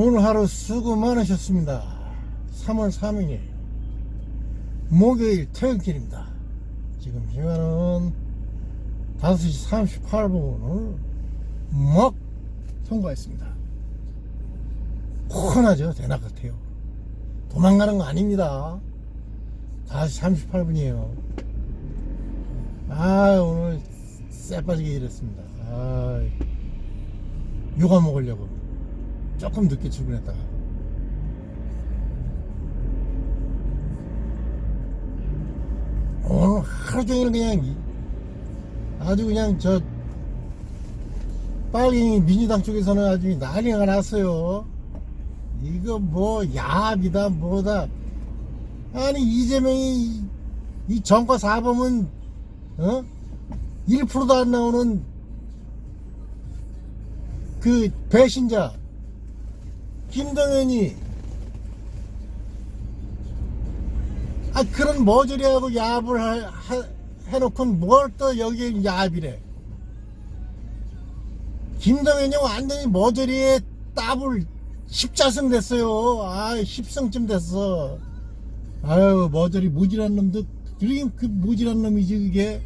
오늘 하루 수고 많으셨습니다. 3월 3일 목요일 퇴근길입니다. 지금 시간은 5시 38분을 막 통과했습니다. 훤하죠? 대낮 같아요. 도망가는 거 아닙니다. 5시 38분이에요. 아, 오늘 쎄 빠지게 일했습니다. 아, 요가 먹으려고. 조금 늦게 출근했다가. 오늘 하루 종일 그냥 이- 아주 그냥 저 빨갱이 민주당 쪽에서는 아주 난리가 났어요. 이거 뭐 야합이다 뭐다. 아니 이재명이 이- 이 정과 사범은 어? 1%도 안 나오는 그 배신자 김동연이. 아 그런 머저리하고 야합을 하, 하, 해놓고 뭘또 여기 야합이래. 김동연이 완전히 머저리에 따블 10자승 됐어요. 아 10승쯤 됐어. 아유 머저리 무질한 놈도 그러긴 그 무질한 놈이지 그게.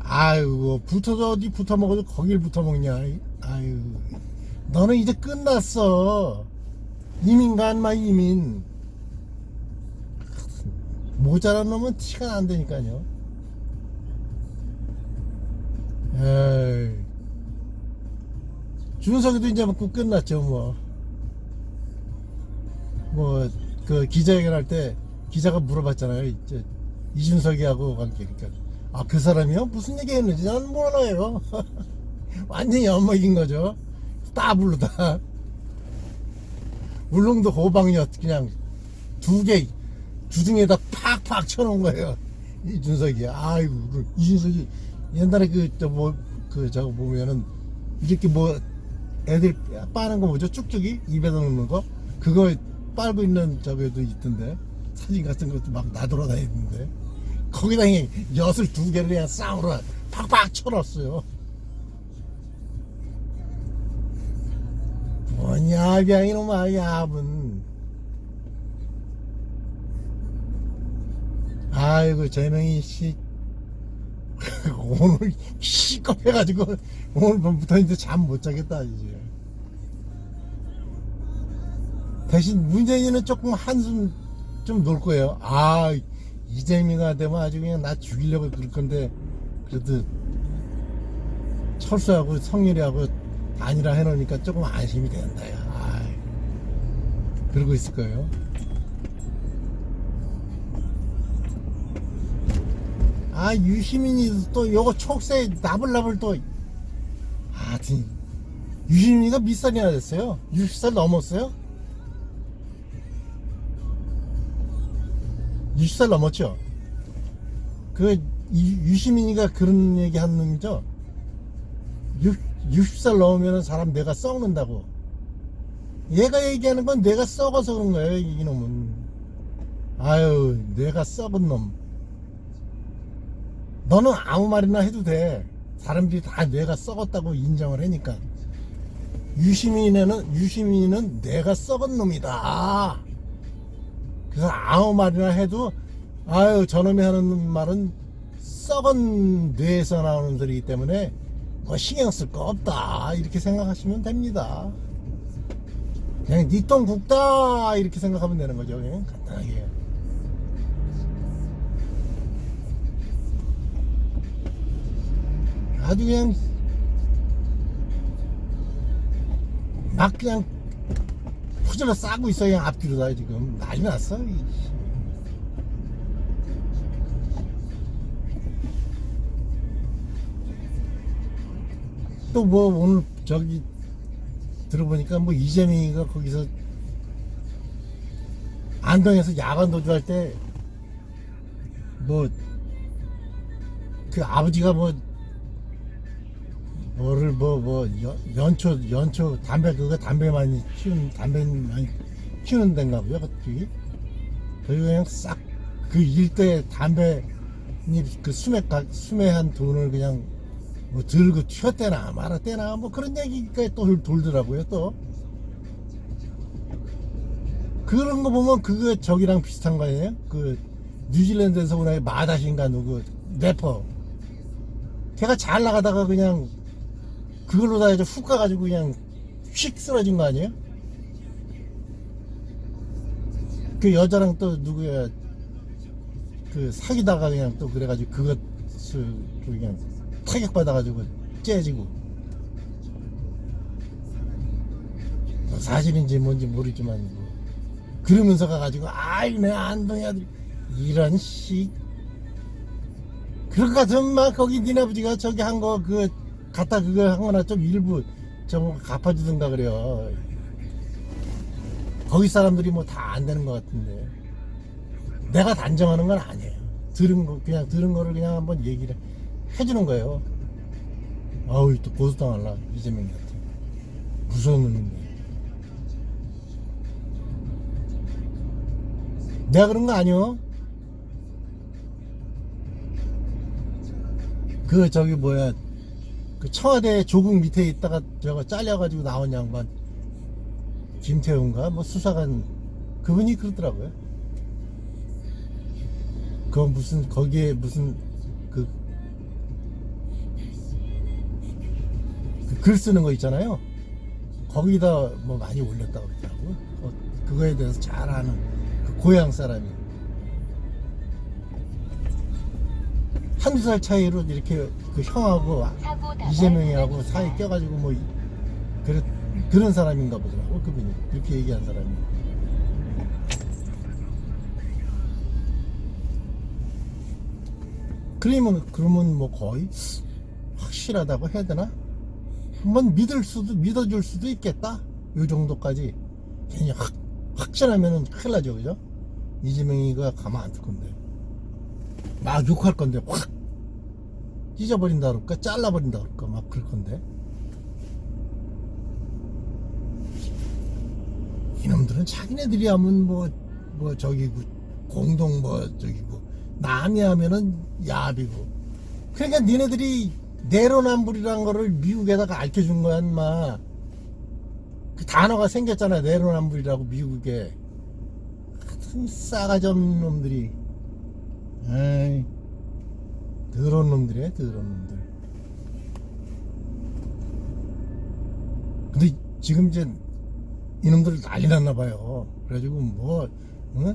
아유 붙어서 어디 붙어 먹어도 거길 붙어 먹냐. 아유 너는 이제 끝났어. 이민 간마 이민. 모자란 놈은 티가 안 되니까요. 에이. 준석이도 이제 먹고 끝났죠, 뭐. 뭐, 그 기자회견 할 때 기자가 물어봤잖아요. 이제 이준석이하고 관계. 그러니까, 아, 그 사람이요? 무슨 얘기 했는지 난 몰라요. 완전히 엿먹인 거죠. 따블로다. 울릉도 호박엿 그냥 두 개 주둥이에다 팍팍 쳐놓은 거예요. 이준석이. 아이고, 그 이준석이 옛날에 그, 저 뭐, 그, 저거 보면은 이렇게 뭐 애들 빠는 거 뭐죠? 쭉쭉이? 입에다 넣는 거? 그거 빨고 있는 저기도 있던데. 사진 같은 것도 막 나돌아다니는데. 거기다 엿을 두 개를 그냥 쌍으로 팍팍 쳐놨어요. 뭐냐, 이놈아, 야분. 아이고, 재명이 씨. 오늘 시겁해가지고, 오늘 밤부터 이제 잠 못 자겠다, 이제. 대신 문재인은 조금 한숨 좀 놀 거예요. 아, 이재명이가 되면 아주 그냥 나 죽이려고 그럴 건데, 그래도 철수하고 성렬이하고 단일화 해놓으니까 조금 안심이 된다. 야. 아이, 그러고 있을 거예요. 아 유시민이 또 요거 촉새 나불나불 또 아, 진 유시민이가 몇 살이나 됐어요? 60살 넘었어요? 60살 넘었죠? 그 유- 유시민이가 그런 얘기 하는 놈이죠? 6, 60살 넘으면 사람 내가 썩는다고. 얘가 얘기하는 건 내가 썩어서 그런 거예요, 이놈은. 아유, 내가 썩은 놈. 너는 아무 말이나 해도 돼. 사람들이 다 내가 썩었다고 인정을 하니까. 유시민에는, 유시민은 내가 썩은 놈이다. 그래서 아무 말이나 해도, 아유, 저놈이 하는 말은 썩은 뇌에서 나오는 소리이기 때문에 뭐 신경 쓸 거 없다. 이렇게 생각하시면 됩니다. 그냥 니똥 굽다. 이렇게 생각하면 되는 거죠. 그냥 간단하게. 아주 그냥 막 그냥 후절러 싸고 있어. 그냥 앞뒤로 다 지금 난리 났어 또 뭐 오늘 저기 들어보니까 뭐 이재명이가 거기서 안동에서 야간 도주할 때 뭐 그 아버지가 뭐 뭐를 뭐 뭐 연초 연초 담배 그거 담배 많이 피우는 담배 많이 피우는 데인가 보요 그쪽이. 거기 그냥 싹 그 일대 담배 그 수매가 수매한 돈을 그냥 뭐 들고 튀었대나 말았대나 뭐 그런 얘기가 또 돌더라고요 또 그런 거 보면 그거 저기랑 비슷한 거 아니에요? 그 뉴질랜드에서 오나 마다신가 누구 래퍼 걔가 잘 나가다가 그냥 그걸로 다 이제 훅 가가지고 그냥 휙 쓰러진 거 아니에요? 그 여자랑 또 누구야 그 사귀다가 그냥 또 그래가지고 그것을 그냥 타격 받아가지고 째지고 뭐 사실인지 뭔지 모르지만 뭐 그러면서 가가지고 아이 내 안동이 아들. 이런 씨. 같으면 막 거기 니네 아버지가 저기 한 거 그 갖다 그거 한 거나 좀 일부 좀 갚아주든가 그래요. 거기 사람들이 뭐 다 안 되는 것 같은데. 내가 단정하는 건 아니에요. 들은 거 그냥 들은 거를 그냥 한번 얘기를 해주는 거예요. 아우 또 고소당할라 이재명한테 무서운 놈인데 내가 그런 거 아니요 그 저기 뭐야 그 청와대 조국 밑에 있다가 저거 잘려가지고 나온 양반. 김태훈가? 뭐 수사관. 그분이 그러더라고요. 그 무슨 거기에 무슨 글 쓰는 거 있잖아요. 거기다 뭐 많이 올렸다고 그러더라고. 어, 그거에 대해서 잘 아는 그 고향 사람이 한두 살 차이로 이렇게 그 형하고 이재명이하고 사이 껴가지고 뭐 이- 그래, 그런 사람인가 보더라고 그분이 그렇게 얘기한 사람이 그러면 그러면 뭐 거의 확실하다고 해야 되나? 한번 믿을 수도 믿어줄 수도 있겠다. 요 정도까지. 괜히 확 확신하면은 큰일 나죠 그죠? 이재명이가 가만 안 둘 건데. 막 욕할 건데 확 찢어버린다 그럴까? 잘라버린다 그럴까? 막 그럴 건데. 이놈들은 자기네들이 하면 뭐, 뭐 저기 그 공동 뭐 저기고 남이 하면은 야비고. 그러니까 니네들이 내로남불이란 거를 미국에다가 알려준 거야 인마. 그 단어가 생겼잖아 내로남불이라고 미국에. 같은 싸가지 없는 놈들이. 에이. 더러운 놈들이야 더러운 놈들. 근데 지금 이제 이놈들 난리 났나 봐요. 그래가지고 뭐 응?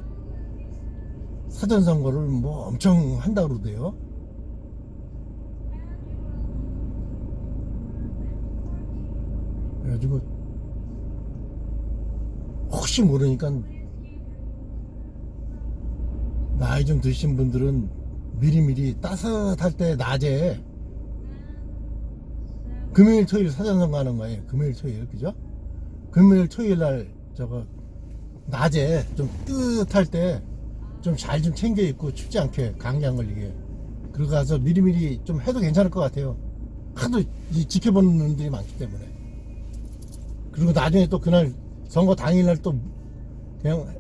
사전선거를 뭐 엄청 한다 그러대요 그래가지고 혹시 모르니까 나이 좀 드신 분들은 미리미리 따뜻할 때 낮에 금요일 토요일 사전선거 하는 거예요. 금요일 토요일 그죠? 금요일 토요일 날 저거 낮에 좀 뜨뜻할 때 좀 잘 좀 챙겨 입고 춥지 않게 감기 안 걸리게. 그러고 가서 미리미리 좀 해도 괜찮을 것 같아요. 하도 이 지켜보는 놈들이 많기 때문에 그리고 나중에 또 그날 선거 당일날 또 그냥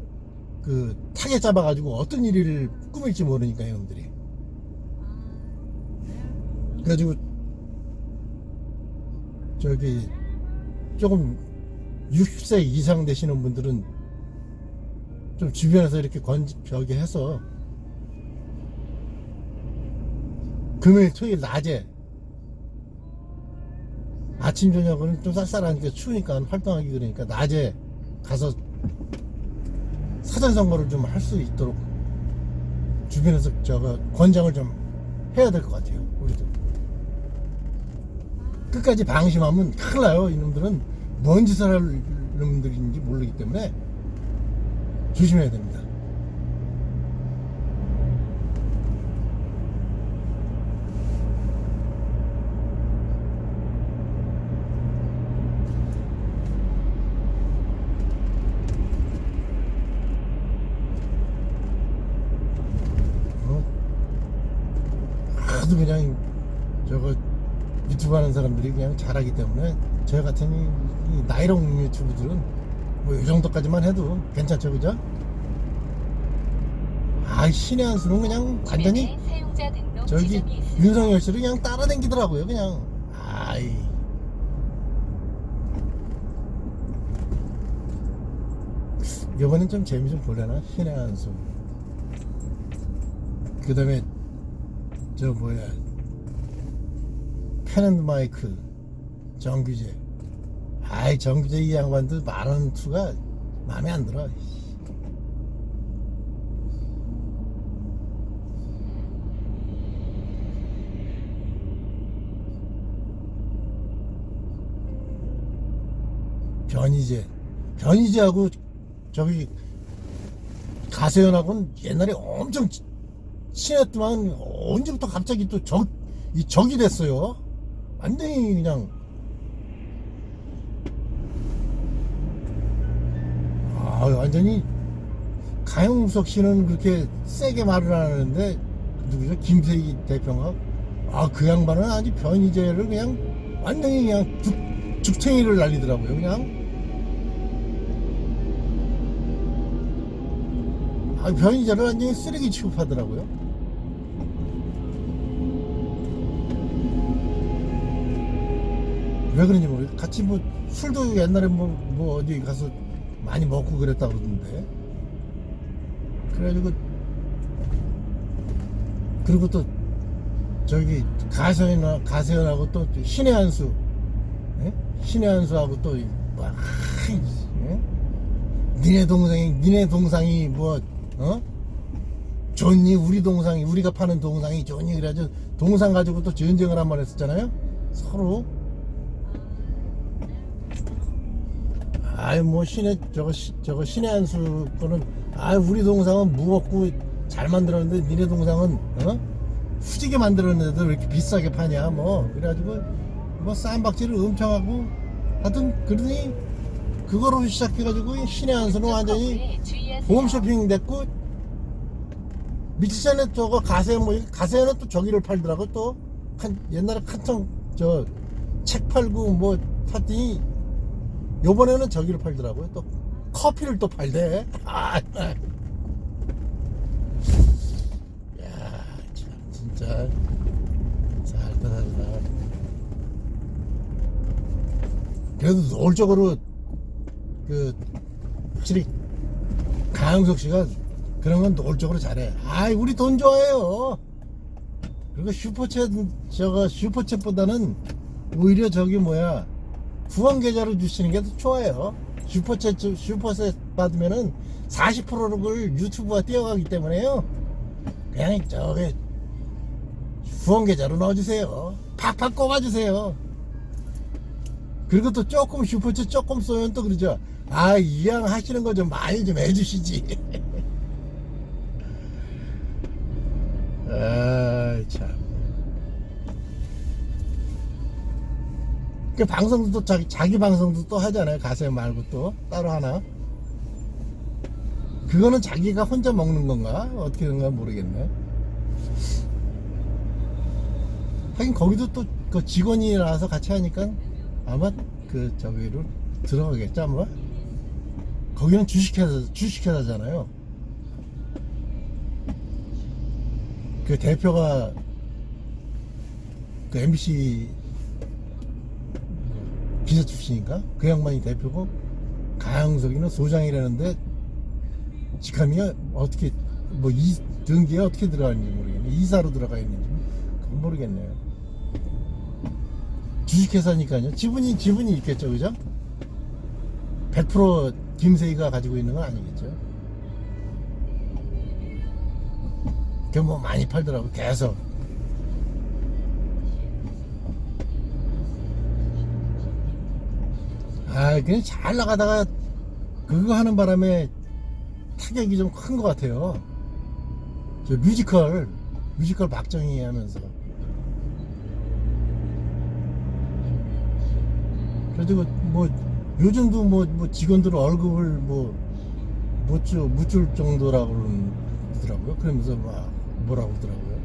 그 타겟 잡아가지고 어떤 일을 꾸밀지 모르니까 이놈들이. 그래가지고 저기 조금 60세 이상 되시는 분들은 좀 주변에서 이렇게 건 저기 해서 금요일 토요일 낮에 아침 저녁은 좀 쌀쌀하니까 추우니까 활동하기 그러니까 낮에 가서 사전 선거를 좀 할 수 있도록 주변에서 저거 권장을 좀 해야 될 것 같아요 우리도. 끝까지 방심하면 큰일 나요 이놈들은. 뭔 짓을 할 놈들인지 모르기 때문에 조심해야 됩니다 어? 하도 그냥 저거 유튜브 하는 사람들이 그냥 잘하기 때문에 저 같은 이, 이 나이롱 유튜브들은 뭐 이 정도까지만 해도 괜찮죠 그죠? 아 신의 한 수는 그냥 완전히 저기. 윤석열 씨를 그냥 따라다니더라고요 그냥 아이 이번엔 좀 재미 좀 볼래나 신의 한수 그 다음에 저 뭐야? 펜앤 마이크 정규제. 아이 정규제 이 양반도 말하는 투가 마음에 안 들어. 변희재. 변희재하고 저기 가세현하고는 옛날에 엄청 치- 친했더만 언제부터 갑자기 또 적, 이 적이 됐어요. 완전히 그냥. 아 완전히 가영석 씨는 그렇게 세게 말을 안 하는데 누구죠? 김세희 대표가 아 그 양반은 아주 변희재를 그냥 완전히 그냥 죽, 죽탱이를 날리더라고요 그냥. 아 변희재를 완전히 쓰레기 취급하더라고요 왜 그런지 모르겠어. 같이 뭐 술도 옛날에 뭐, 뭐 어디 가서 많이 먹고 그랬다 그러던데. 그래가지고 그리고 또 저기 가세현하 가세현하고 또 신의 한수, 예? 신의 한수하고 또 와, 예? 니네 동생이 니네 동상이 뭐 어? 좋니 우리 동상이 우리가 파는 동상이 좋니 그래가지고 동상 가지고 또 전쟁을 한 번 했었잖아요 서로 아이 뭐 신의 저거 시- 저거 신의 한수 거는 아 우리 동상은 무겁고 잘 만들었는데 니네 동상은 어? 후지게 만들었는데도 왜 이렇게 비싸게 파냐 뭐. 그래가지고 뭐 쌈박질을 엄청 하고 하여튼 그러더니 그거로 시작해가지고 신의 한수는 완전히 홈쇼핑 됐고 며칠 전에 저거 가세현 뭐 가세현은 또 저기를 팔더라고 또. 한 옛날에 한창 저 책 팔고 뭐 샀더니 요번에는 저기를 팔더라고요. 또 커피를 또 팔대. 아, 야, 참 진짜. 살다 살다. 그래도 노골적으로 그 확실히 강영석 씨가 그런 건 노골적으로 잘해. 아이 우리 돈 좋아해요. 그리고 슈퍼챗 저거 슈퍼챗보다는 오히려 저기 뭐야 후원 계좌로 주시는 게 더 좋아요. 슈퍼챗 저- 슈퍼챗 받으면은 40%를 유튜브가 뛰어가기 때문에요. 그냥 저기 후원 계좌로 넣어주세요. 팍팍 꼽아주세요. 그리고 또 조금 슈퍼챗 조금 쏘면 또 그러죠. 아, 이왕 하시는 거 좀 많이 좀 해주시지. 아, 참. 그 방송도 또 자기, 자기 방송도 또 하잖아요. 가세 말고 또 따로 하나. 그거는 자기가 혼자 먹는 건가? 어떻게 된가 모르겠네. 하긴 거기도 또 그 직원이라서 같이 하니까 아마 그 저기로 들어가겠죠 아마 거기는 주식회사 주식회사잖아요 그 대표가 그 MBC 기자 출신인가 그 양반이 대표고 가영석이는 소장이라는데 직함이 어떻게 뭐 이 등기에 어떻게 들어가는지 모르겠네 이사로 들어가 있는지 그건 모르겠네요 주식회사니까요. 지분이 지분이 있겠죠, 그죠? 100% 김세희가 가지고 있는 건 아니겠죠. 그뭐 많이 팔더라고 계속. 아, 그냥 잘 나가다가 그거 하는 바람에 타격이 좀 큰 것 같아요. 저 뮤지컬 뮤지컬 박정희 하면서. 그래가지고 뭐 요즘도 뭐, 뭐 직원들 월급을 뭐못줄 못줄 정도라고 그러더라고요. 그러면서 막 뭐라고 그러더라고요.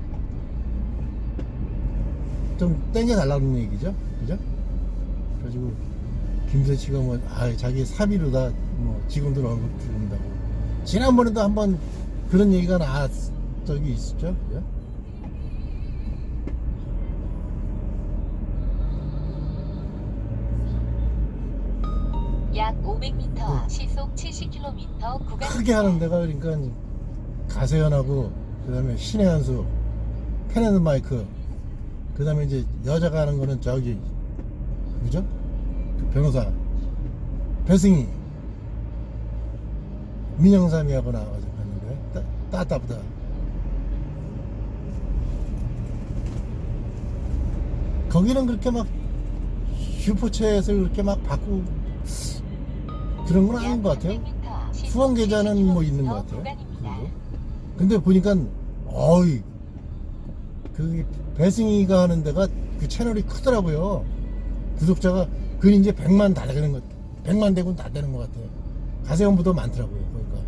좀 땡겨 달라는 얘기죠, 그죠? 그래가지고 김세 씨가 뭐 아 자기 사비로 다 뭐 직원들 월급 준다고 지난번에도 한번 그런 얘기가 나 저기 있었죠, 그죠? 약 500m 시속 70km 구간 크게 하는 데가 그러니까 가세연하고 그 다음에 신의 한수 펜앤드 마이크 그 다음에 이제 여자가 하는 거는 저기 누구죠? 그 변호사 배승희 민영삼이 하고 나와가지고 했는데 따- 따따부다 거기는 그렇게 막 슈퍼챗을 그렇게 막 받고 그런 건 아닌 것 같아요. 후원 계좌는 뭐 있는 것 같아요. 그리고. 근데 보니까 어이 그 배승희가 하는 데가 그 채널이 크더라고요. 구독자가 그 이제 100만 다 되는 것 100만 되고는 다 되는 것 같아요. 가세연보다 많더라고요. 그러니까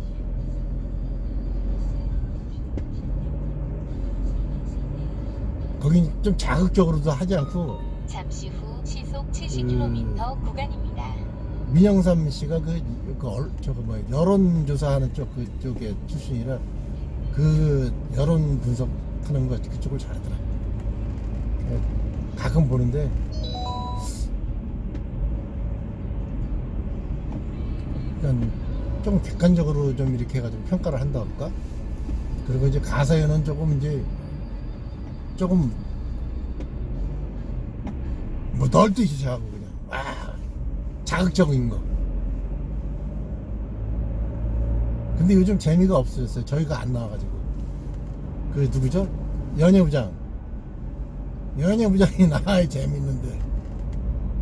거긴 좀 자극적으로도 하지 않고 잠시 후 시속 70km 구간입니다. 민영삼 씨가 그, 그 얼, 저거 뭐 여론조사하는 쪽 그쪽에 출신이라 그 여론 분석하는 거 그쪽을 잘하더라. 예, 가끔 보는데 그러니까 좀 객관적으로 좀 이렇게 해가지고 평가를 한다 할까? 그리고 이제 가사에는 조금 이제 조금 뭐 널뛰기 하고 그냥 와 자극적인 거. 근데 요즘 재미가 없어졌어요. 저희가 안 나와가지고. 그 누구죠? 연예부장. 연예부장이 나와야 재밌는데.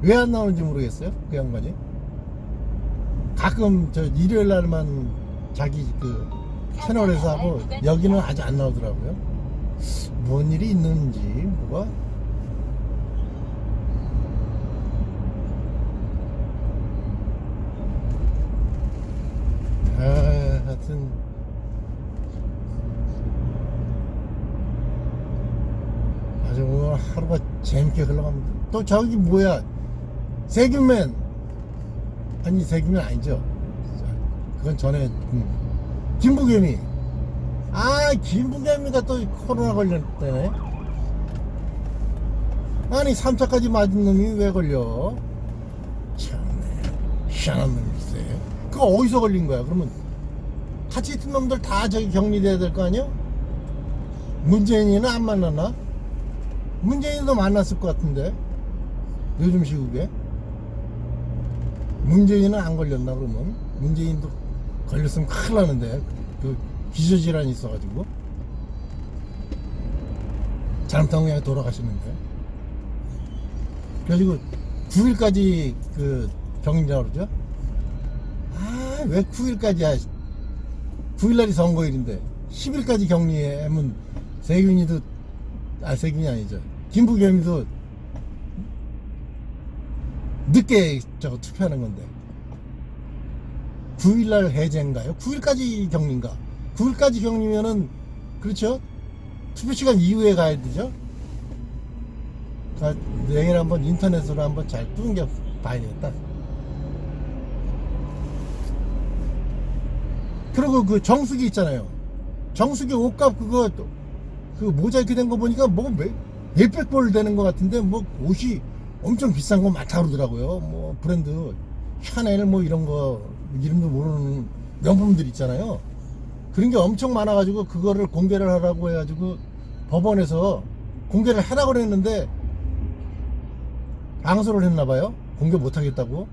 왜 안 나오는지 모르겠어요. 그 양반이. 가끔 저 일요일 날만 자기 그 채널에서 하고 여기는 아직 안 나오더라고요. 뭔 일이 있는지 뭐가 아, 하여튼 아주 오늘 하루가 재밌게 흘러갑니다. 또 저기 뭐야 세균맨 아니 세균맨 아니죠? 그건 전에 음, 김부겸이 아 김부겸이가 또 코로나 걸렸다네. 아니 3차까지 맞은 놈이 왜 걸려? 참네 희한한 놈일세. 그거 어디서 걸린 거야? 그러면 같이 있던 놈들 다 저기 격리돼야 될 거 아니야? 문재인이는 안 만났나? 문재인도 만났을 것 같은데 요즘 시국에 문재인은 안 걸렸나 그러면? 문재인도 걸렸으면 큰일 나는데. 그 기저질환이 있어가지고. 잘못하면 그냥 돌아가시는데. 그래가지고 9일까지 그 격리라고 그러죠? 아 왜 9일까지야? 9일날이 선거일인데 10일까지 격리하면 세균이도 아 세균이 아니죠. 김부겸이도 늦게 저거 투표하는 건데 9일날 해제인가요? 9일까지 격리인가? 9일까지 격리면은 그렇죠? 투표 시간 이후에 가야 되죠? 그러니까 내일 한번 인터넷으로 한번 잘 뚫겨 봐야겠다. 그리고 그 정수기 있잖아요. 정수기 옷값 그거 그 모자이크 된 거 보니까 뭐 몇- 몇백 벌 되는 것 같은데 뭐 옷이 엄청 비싼 거 많다 그러더라고요. 뭐 브랜드 샤넬 뭐 이런 거 이름도 모르는 명품들 있잖아요. 그런 게 엄청 많아가지고 그거를 공개를 하라고 해가지고 법원에서 공개를 하라고 그랬는데 항소를 했나봐요. 공개 못하겠다고.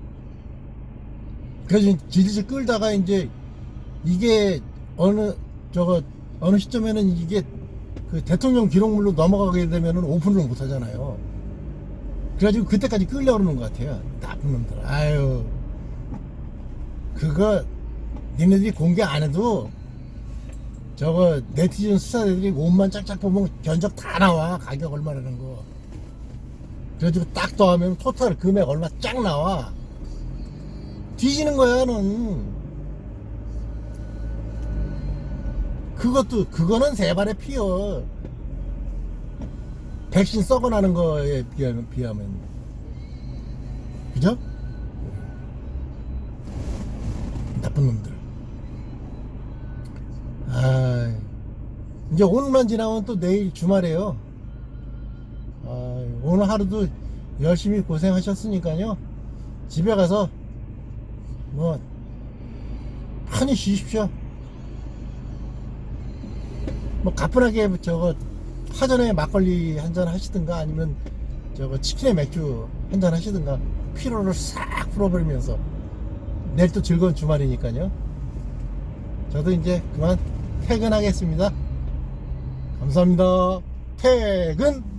그래서 질질 끌다가 이제 이게 어느 저거 어느 시점에는 이게 그 대통령 기록물로 넘어가게 되면은 오픈을 못 하잖아요. 그래가지고 그때까지 끌려 그러는 것 같아요. 나쁜 놈들. 아유. 그거 니네들이 공개 안 해도 저거 네티즌 수사들이 옷만 짝짝 보면 견적 다 나와. 가격 얼마라는 거. 그래가지고 딱 더하면 토탈 금액 얼마 쫙 나와. 뒤지는 거야, 는 그것도, 그거는 세 발에 피어. 백신 썩어나는 거에 비하면, 비하면. 그죠? 나쁜 놈들. 아, 이제 오늘만 지나면 또 내일 주말이에요. 아, 오늘 하루도 열심히 고생하셨으니까요. 집에 가서 뭐 편히 쉬십시오. 뭐 가뿐하게 저거 화전에 막걸리 한 잔 하시든가 아니면 저거 치킨에 맥주 한 잔 하시든가 피로를 싹 풀어버리면서 내일 또 즐거운 주말이니까요. 저도 이제 그만 퇴근하겠습니다. 감사합니다. 퇴근!